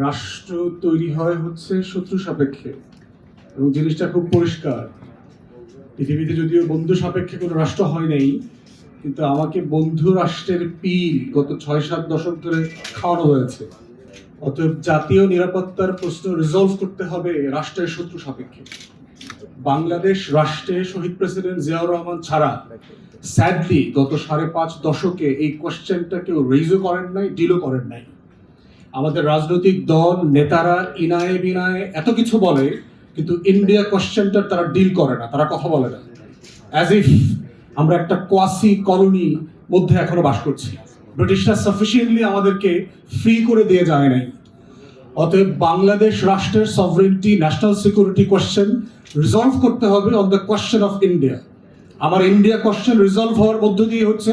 রাষ্ট্র তৈরি হয় হচ্ছে শত্রু সাপেক্ষে এবং জিনিসটা খুব পরিষ্কার। পৃথিবীতে যদিও বন্ধু সাপেক্ষে কোনো রাষ্ট্র হয় নাই, কিন্তু আমাকে বন্ধু রাষ্ট্রের পিল গত ছয় সাত দশক ধরে খাওয়ানো হয়েছে। অতএব জাতীয় নিরাপত্তার প্রশ্ন রিজলভ করতে হবে রাষ্ট্রের শত্রু সাপেক্ষে। বাংলাদেশ রাষ্ট্রে শহীদ প্রেসিডেন্ট জিয়াউর রহমান ছাড়া স্যাডলি গত সাড়ে পাঁচ দশকে এই কোয়েশ্চেনটা কেউ রেইজও করেন নাই ডিলও করেন নাই। আমাদের রাজনৈতিক দল, নেতারা ইনায়ে বিনায়ে এত কিছু বলে, কিন্তু ইন্ডিয়া কোশ্চেনটা তারা ডিল করে না, তারা কথা বলে না। অ্যাজ ইফ আমরা একটা কোয়াসি কলোনি মধ্যে এখনও বাস করছি। ব্রিটিশরা সাফিসিয়েন্টলি আমাদেরকে ফ্রি করে দিয়ে যায় নাই। অতএব বাংলাদেশ রাষ্ট্রের sovereignty national security question resolve করতে হবে on the question of India আমার ইন্ডিয়া কোশ্চেন রিজলভ হওয়ার মধ্য দিয়ে হচ্ছে,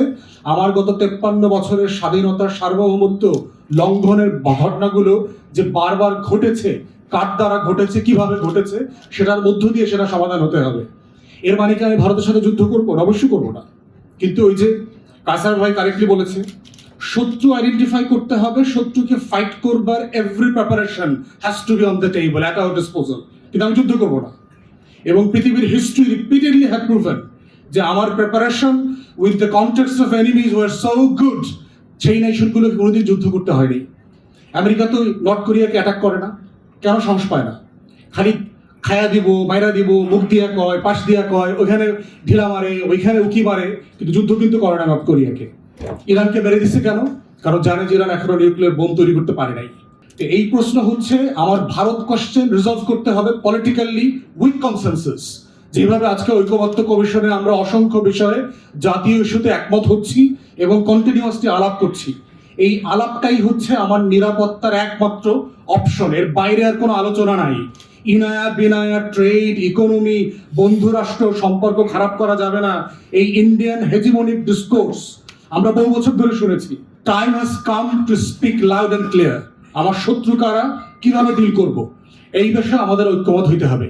আমার গত তেপ্পান্ন বছরের স্বাধীনতার সার্বভৌমত্ব লঙ্ঘনের ঘটনাগুলো যে বারবার ঘটেছে, কার দ্বারা ঘটেছে, কীভাবে ঘটেছে, সেটার মধ্য দিয়ে সেটা সমাধান হতে হবে। এর মানে কি আমি ভারতের সাথে যুদ্ধ করব না? অবশ্যই করব না। কিন্তু ওই যে কাসার ভাই কারেক্টলি বলেছে, শত্রু আইডেন্টিফাই করতে হবে, শত্রুকে ফাইট করবার every preparation has to be on the table at our disposal কিন্তু আমি যুদ্ধ করব না। এবং পৃথিবীর হিস্ট্রি রিপিটেডলি হ্যাভ প্রুভেন যে আমার preparation with the context of enemies war so good সেই নেশনগুলোকে কোনোদিন যুদ্ধ করতে হয়নি। আমেরিকা তো নর্থ কোরিয়াকে অ্যাটাক করে না, কেন সাহস পায় না? খালি খায়া দিব, মাইরা দিব, মুখ দিয়া কয়, পাশ দিয়া কয়, ওইখানে ঢিলা মারে, ওইখানে উকি মারে, কিন্তু যুদ্ধ কিন্তু করে না নর্থ কোরিয়াকে। ইরানকে মেরে দিচ্ছে কেন? কারণ জানে যে ইরান এখনও নিউক্লিয়ার বোম তৈরি করতে পারে নাই। তো এই প্রশ্ন হচ্ছে, আমার ভারত কোশ্চেন রিজলভ করতে হবে পলিটিক্যালি উইথ কনসেনসাস যেভাবে আজকে ঐক্যবদ্ধ কমিশনে আমরা অসংখ্য বিষয়ে জাতীয় ইস্যুতে একমত হচ্ছি এবং কন্টিনিউয়াসলি আলাপ করছি। এই আলাপটাই হচ্ছে আমার নিরাপত্তার একমাত্র অপশন এর বাইরে আর কোনো আলোচনা নাই। ইনায়া বিনায়া ট্রেড ইকোনমি বন্ধুরাষ্ট্র, সম্পর্ক খারাপ করা যাবে না। এই ইন্ডিয়ান হেজিমনিক ডিসকোর্স আমরা বহু বছর ধরে শুনেছি time has come to speak loud and clear আমার শত্রু কারা? কীভাবে ডিল করব? এই বিষয়ে আমাদের ঐক্যমত হইতে হবে।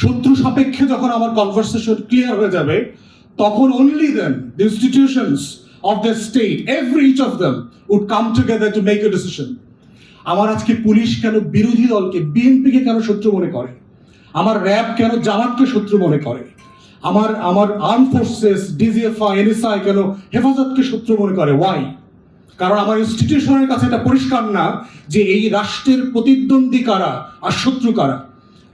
শত্রু সাপেক্ষে যখন আমার কনভারসেশন ক্লিয়ার হয়ে যাবে, তখন only then the institutions of the state every each of them would come together to make a decision আমার আজকে পুলিশ কেন বিরোধী দলকে, বিএনপিকে কেন শত্রু মনে করে? আমার র্যাব কেন জামাতকে শত্রু মনে করে? আমার আমার আর্ম ফোর্সেস ডিজিএফআই এনএসআই কেন হেফাজতকে শত্রু মনে করে? ওয়াই কারণ আমার ইনস্টিটিউশনের কাছে এটা পরিষ্কার না যে এই রাষ্ট্রের প্রতিদ্বন্দ্বী কারা আর শত্রু কারা।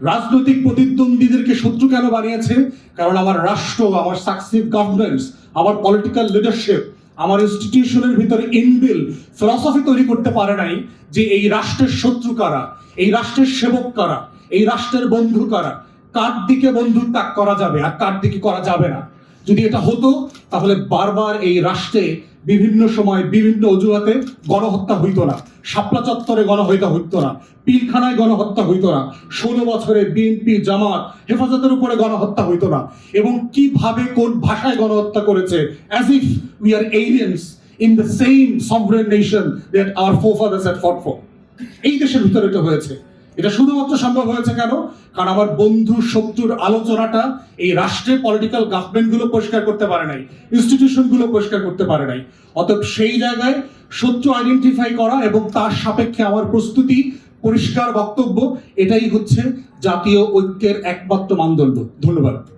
রাজনৈতিক প্রতিদ্বন্দ্বীদেরকে শত্রু কেন বানিয়েছে? কারণ আমার রাষ্ট্র, আমার সাকসিভ গভর্নেন্স আমার পলিটিক্যাল লিডারশিপ আমার ইনস্টিটিউশনের ভিতরে ইনবিল ফিলসফি তৈরি করতে পারে নাই যে এই রাষ্ট্রের শত্রু কারা, এই রাষ্ট্রের সেবক কারা, এই রাষ্ট্রের বন্ধু কারা, কার দিকে বন্ধু ত্যাগ করা যাবে আর কার দিকে করা যাবে না। যদি এটা হতো, তাহলে বারবার এই রাষ্ট্রে বিভিন্ন সময় বিভিন্ন অজুহাতে গণহত্যা হইতো না। শাপলা চত্বরে গণহত্যা হইতো না। পিলখানায় গণহত্যা হইতো না। ষোলো বছরে বিএনপি, জামাত হেফাজতের উপরে গণহত্যা হইতো না। এবং কীভাবে, কোন ভাষায় গণহত্যা করেছে? As if we are aliens in the same sovereign nation that our forefathers had fought for এই দেশের ভিতরে এটা হয়েছে। এটা শুধুমাত্র সম্ভব হয়েছে কেন? কারণ আমার বন্ধু শত্রুর আলোচনাটা এই রাষ্ট্রের পলিটিক্যাল গভর্নমেন্টগুলো পরিষ্কার করতে পারে নাই ইনস্টিটিউশনগুলো পরিষ্কার করতে পারে নাই। অতএব সেই জায়গায় শত্রু আইডেন্টিফাই করা এবং তার সাপেক্ষে আমার প্রস্তুতি, পরিষ্কার বক্তব্য, এটাই হচ্ছে জাতীয় ঐক্যের একমাত্র মানদণ্ড। ধন্যবাদ।